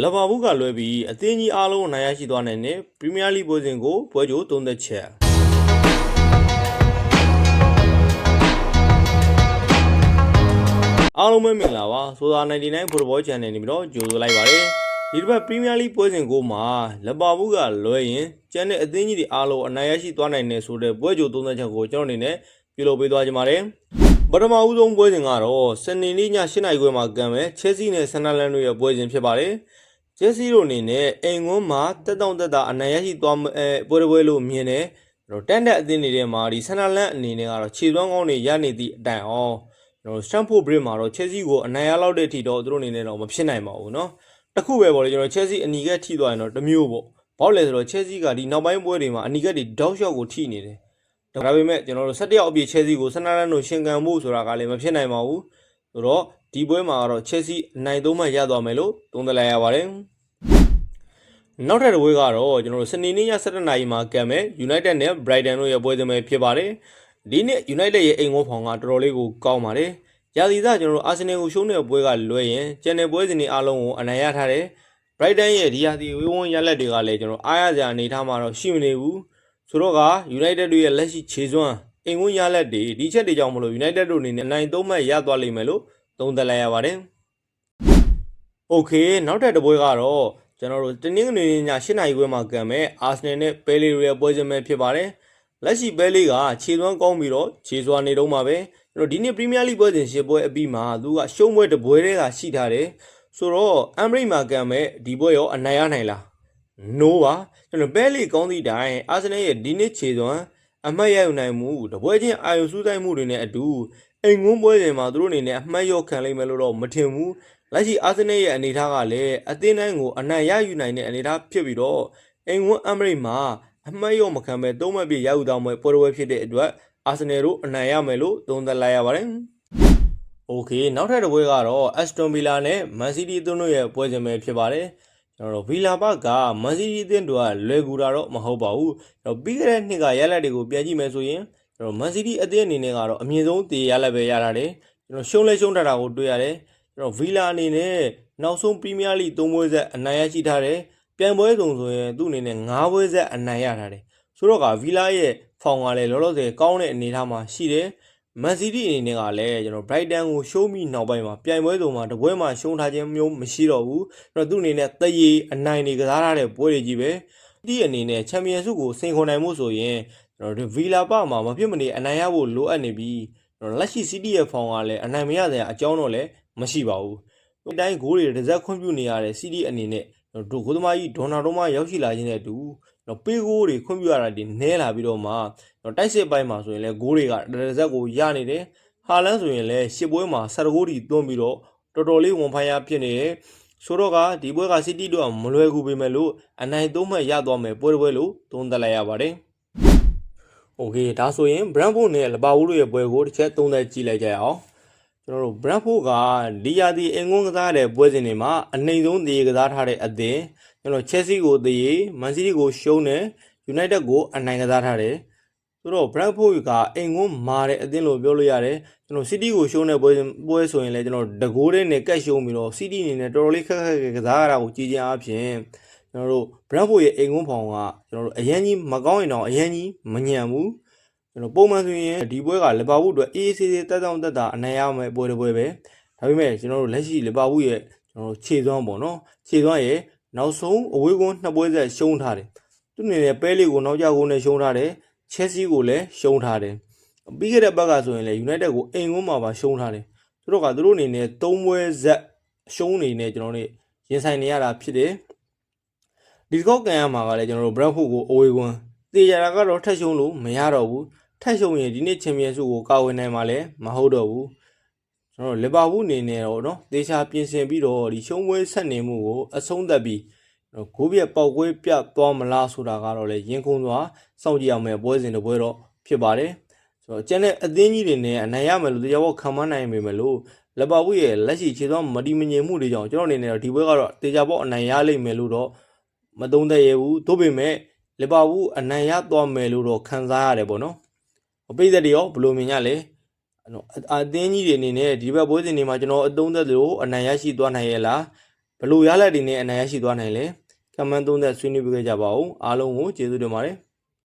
လဘာဘူးကလွဲပြီးအသင်းကြီးအားလုံးအနိုင်ရရှိသွားနိုင်တဲ့ပရီးမီးယားလိပွဲစဉ်ကိုပွဲကြိုသုံးသက်ချက်အားလုံးပဲမင်္ဂလာပါဆိုတာ99 Football Channel နေပြီးတော့ကြိုဆိုလိုက်ပါတယ်ဒီတစ်ပတ်ပရီးမီးယားလိပွဲစဉ်ကိုမှာလဘာဘူးကလွဲရင်ကျန်တဲ့အသင်းကြီးတွေအားလုံးအနိုင်ရရှိသွားနိုင်တယ်ဆိုတဲ့ပွဲကြိုသုံးသက်ချက်ကိုကျွန်တော်အနေနဲ့ပြုလုပ်ပေးသွားကြပါမယ် ပထမဦးဆုံးပွဲစဉ်ကတော့စနေနေ့ည၈နာရီခွဲမှာကံမဲ့ချဲစီနဲ့ဆန်နာလန်တို့ရဲ့ပွဲစဉ်ဖြစ်ပါတယ်။ချဲစီတို့အနေနဲ့အိမ်ကွန်းမှာတက်တောင့်တက်တာအနိုင်ရရှိသွားမဲ့ပွဲတစ်ပွဲလို့မြင်တယ်။တို့တန်တက်အသင်းတွေထဲမှာဒီဆန်နာလန်အနေနဲ့ကတော့ခြေသွမ်းကောင်းတွေရနေသည့်အတိုင်အောင်တို့စတန်ဖို့ဘရစ်မှာတော့ချဲစီကိုအနိုင်ရလောက်တဲ့အထိတော့သူတို့အနေနဲ့တော့မဖြစ်နိုင်ပါဘူးနော်။တခုပဲပေါ့လေကျွန်တော်ချဲစီအနီကထိသွားရင်တော့တမျိုးပေါ့။ဘာလို့လဲဆိုတော့ချဲစီကဒီနောက်ပိုင်းပွဲတွေမှာအနီကတွေဒေါက်ရှော့ကိုထိနေတယ် ဒါပေမဲ့ကျွန်တော်တို့17ရောက်အပြည့်ချက်စီကိုဆန်နာလန်တို့ရှင်ကန်ဖို့ဆိုတာကလည်းမဖြစ်နိုင်ပါဘူးဆိုတော့ဒီပွဲမှာကတော့ချက်စီအနိုင်သုံးမှရသွားမယ်လို့သုံးသပ်လိုက်ရပါတယ်နောက်ထပ်တစ်ပွဲကတော့ကျွန်တော်တို့စနေနေ့ည7:00နာရီမှာကံမဲ့ United နဲ့ Brighton တို့ရဲ့ပွဲစဉ်ပဲဖြစ်ပါတယ်။ဒီနေ့ United ရဲ့အိမ်ဝန်းဖောင်ကတော်တော်လေးကိုကောင်းပါတယ်။ရာသီသားကျွန်တော်တို့ Arsenal ကိုရှုံးတဲ့ပွဲကလွဲရင်ကျန်တဲ့ပွဲစဉ်တွေအားလုံးကိုအနိုင်ရထားတယ်။ Brighton ရဲ့ဒီရာသီဝေးဝန်းရလက်တွေကလည်းကျွန်တော်အားရစရာအနေထားမှာတော့ရှိမနေဘူး။ ဆိုတော့က United တို့ရဲ့လက်ရှိခြေစွမ်းအိမ်ဝန်းရလက်တွေဒီချက်တွေကြောင့်မလို့ United တို့အနေနဲ့အနိုင်သုံးမှတ်ရသွားလိမ့်မယ်လို့သုံးသပ်လိုက်ရပါတယ်။ Okay နောက်ထပ်တစ်ပွဲကတော့ကျွန်တော်တို့တင်းငင်းနေည8နာရီခွဲမှာကံမဲ့အာဆနယ်နဲ့ပဲလီတွေရဲ့ပွဲစဉ်ပဲဖြစ်ပါတယ်။လက်ရှိပဲလီကခြေသွမ်းကောင်းပြီးတော့ခြေစွာနေတော့မှာပဲကျွန်တော်ဒီနေ့ပရီးမီးယားလိပွဲစဉ်ရှစ်ပွဲအပြီးမှာသူကရှုံးပွဲတစ်ပွဲတည်းကရှိထားတယ်။ဆိုတော့အမ်ဘရိတ်မှာကံမဲ့ဒီပွဲရောအနိုင်ရနိုင်လား။ No ပါကျွန်တော်ပဲလီကောင်းသည့်တိုင်အာဆနယ်ရဲ့ဒီနေ့ခြေသွမ်းအမှတ်ရယူနိုင်မှုတပွဲချင်းအာရုံစူးစိုက်မှုတွေနဲ့အတူအိမ်ငုံပွဲစဉ်မှာသူတို့အနေနဲ့အမှတ်ရောခံလိမ့်မယ်လို့တော့မထင်ဘူး။လက်ရှိအာဆင်နယ်ရဲ့အနေအထားကလည်းအသင်းတိုင်းကိုအနိုင်ရယူနိုင်တဲ့အနေအထားဖြစ်ပြီးတော့အိမ်ဝန်းအမရိတ်မှာအမှတ်ရောမခံပဲသုံးမှတ်ပြည့်ရယူတော့မဲ့ပွဲတော်ပွဲဖြစ်တဲ့အတွက်အာဆင်နယ်တို့အနိုင်ရမယ်လို့သုံးသပ်လိုက်ရပါတယ်။ Okay နောက်ထပ်တစ်ပွဲကတော့ Aston Villa နဲ့ Man City အသင်းတို့ရဲ့ပွဲစဉ်ပဲဖြစ်ပါတယ်။ ကျွန်တော်တို့ Villa Park က Man City အသင်းတို့ကလွယ်ကူတာတော့မဟုတ်ပါဘူး။ကျွန်တော်ပြီးခဲ့တဲ့နှစ်ကရလက်တွေကိုပြန်ကြည့်မယ်ဆိုရင်ကျွန်တော် Man City အသင်းအနေနဲ့ကတော့အမြင့်ဆုံးတည်ရလက်ပဲရတာတယ်။ကျွန်တော်ရှုံးလဲရှုံးတတ်တာကိုတွေ့ရတယ်။ကျွန်တော်ဗီလာအနေနဲ့နောက်ဆုံးပရီးမီးယားလိ၃ပွဲဆက်အနိုင်ရရှိထားတယ်။ပြန်ပွဲစုံဆိုရင်သူ့အနေနဲ့၅ပွဲဆက်အနိုင်ရထားတယ်။ဆိုတော့ကဗီလာရဲ့ဖောင်ကလည်းလောလောဆယ်ကောင်းတဲ့အနေအထားမှာရှိတယ်။ မန်စီးတီးအနေနဲ့ကလည်းကျွန်တော်ဘရိုက်တန်ကိုရှုံးပြီးနောက်ပိုင်းမှာပြိုင်ပွဲစုံမှာတပွဲမှာရှုံးထားခြင်းမျိုးမရှိတော့ဘူး။ကျွန်တော်သူ့အနေနဲ့တရေအနိုင်တွေကစားထားတဲ့ပွဲတွေကြီးပဲ။ဒီအနေနဲ့ချန်ပီယံဆုကိုစင်ခွန်နိုင်မှုဆိုရင်ကျွန်တော်ဗီလာပမှာမဖြစ်မနေအနိုင်ရဖို့လိုအပ်နေပြီးကျွန်တော်လက်ရှိစီးတီးရဲ့ဖောင်ကလည်းအနိုင်မရတဲ့အကြောင်းတော့လည်းမရှိပါဘူး။ဒီတိုင်းဂိုးတွေတစ်စက်ခွင့်ပြုနေရတဲ့စီးတီအနေနဲ့ တို့ကိုသမားကြီးဒေါ်နာတို့မှရောက်ရှိလာခြင်းနဲ့အတူနော်ပေးဂိုးတွေခွင့်ပြုရတာတွေနဲလာပြီးတော့မှနော်တိုက်စစ်ပိုင်းမှာဆိုရင်လည်းဂိုးတွေကတစ်ဆက်ကိုရနေတယ်ဟာလန်ဆိုရင်လည်းရှစ်ပွဲမှာ16ဂိုးတီသွင်းပြီးတော့တော်တော်လေးဝန်ဖိုင်းရဖြစ်နေတယ်ဆိုတော့ကဒီပွဲကစီတီတို့ကမလွယ်ကူပေမဲ့လို့အနိုင်သုံးမှတ်ရသွားမယ်ပွဲတစ်ပွဲလို့သုံးသပ်လိုက်ရပါတယ်။ Okay ဒါဆိုရင် Brandford နဲ့ Liverpool တို့ရဲ့ပွဲကိုတစ်ချက်သုံးသပ်ကြည့်လိုက်ကြရအောင်။ ကျွန်တော်တို့ Brentford ကဒီယာဒီအင်ကွန်းကစားတဲ့ပွဲစဉ်တွေမှာအနှိမ်ဆုံးတည်ကစားထားတဲ့အသင်းကျွန်တော် Chelsea ကိုတည် Man City ကိုရှုံးတယ် United ကိုအနိုင်ကစားထားတယ်ဆိုတော့ Brentford ကအင်ကွန်းမာတဲ့အသင်းလို့ပြောလို့ရတယ်ကျွန်တော် City ကိုရှုံးတဲ့ပွဲပွဲဆိုရင်လည်းကျွန်တော်ဒကိုးတဲ့နဲ့ကတ်ရှုံးပြီးတော့ City အနေနဲ့တော်တော်လေးခက်ခက်ခက်ကစားရတာကိုကြည်ကြအားဖြင့်ကျွန်တော်တို့ Brentford ရဲ့အင်ကွန်းဖောင်ကကျွန်တော်တို့အရန်ကြီးမကောင်းရင်တော့အရန်ကြီးမညံဘူး ကျွန်တော်ပုံမှန်ဆိုရင်ဒီပွဲကလီဗာပူးအတွက်အေးအေးဆေးဆေးတက်တောင့်တက်တာအနိုင်ရမယ့်ပွဲတစ်ပွဲပဲဒါပေမဲ့ကျွန်တော်တို့လက်ရှိလီဗာပူးရဲ့ကျွန်တော်တို့ခြေသွမ်းပေါ့နော်ခြေသွမ်းရဲ့နောက်ဆုံးအဝေးကွန်းနှစ်ပွဲဆက်ရှုံးထားတယ်သူအနေနဲ့ပဲလီကိုနောက်ကျကုန်းနဲ့ရှုံးထားတယ်ချက်စီကိုလည်းရှုံးထားတယ်ပြီးခဲ့တဲ့ဘက်ကဆိုရင်လည်း United ကိုအိမ်ကွန်းမှာပါရှုံးထားတယ်သူတို့ကသူတို့အနေနဲ့၃ပွဲဆက်ရှုံးနေနေကျွန်တော်တို့ရင်ဆိုင်နေရတာဖြစ်တယ်ဒီကောက်ကန်ရမှာကလည်းကျွန်တော်တို့ Brentford ကိုအဝေးကွန်းတေချာတာကတော့ထက်ရှုံးလို့မရတော့ဘူး ထပ်ရှုံရင်ဒီနေ့ချန်ပီယံဆုကိုကာဝယ်နိုင်မှာလည်းမဟုတ်တော့ဘူးကျွန်တော်လီဗာပူးအနေနဲ့တော့နော်သေချာပြင်ဆင်ပြီးတော့ဒီရှုံးပွဲဆက်နေမှုကိုအဆုံးသတ်ပြီးဂိုးပြက်ပေါက်ကွေးပြသွားမလားဆိုတာကတော့လေရင်ခုန်စွာစောင့်ကြည့်အောင်မယ်ပွဲစဉ်တစ်ပွဲတော့ဖြစ်ပါတယ်ဆိုတော့ကျန်တဲ့အသင်းကြီးတွေနဲ့အနိုင်ရမယ်လို့တရားဘောခံမနိုင်ပေမဲ့လို့လီဗာပူးရဲ့လက်ရှိခြေသောမတီမငြိမ်မှုတွေကြောင့်ကျွန်တော်အနေနဲ့တော့ဒီပွဲကတော့သေချာပေါက်အနိုင်ရလိမ့်မယ်လို့တော့မသုံးသပ်ရဘူးသို့ပေမဲ့လီဗာပူးအနိုင်ရသွားမယ်လို့တော့ခံစားရတယ်ပေါ့နော် ပိသက်တွေရောဘယ်လိုမြင်ကြလဲအဲ့တော့အအသင်းကြီးတွေအနေနဲ့ဒီဘက်ပွဲစဉ်တွေမှာကျွန်တော်အသုံးသက်လို့အနိုင်ရရှိသွားနိုင်ရဲ့လားဘလို့ရလက်တွေနဲ့အနိုင်ရရှိသွားနိုင်လဲကမန်သုံးသက်ဆွေးနွေးပေးကြပါဦးအားလုံးကိုကျေးဇူးတင်ပါတယ်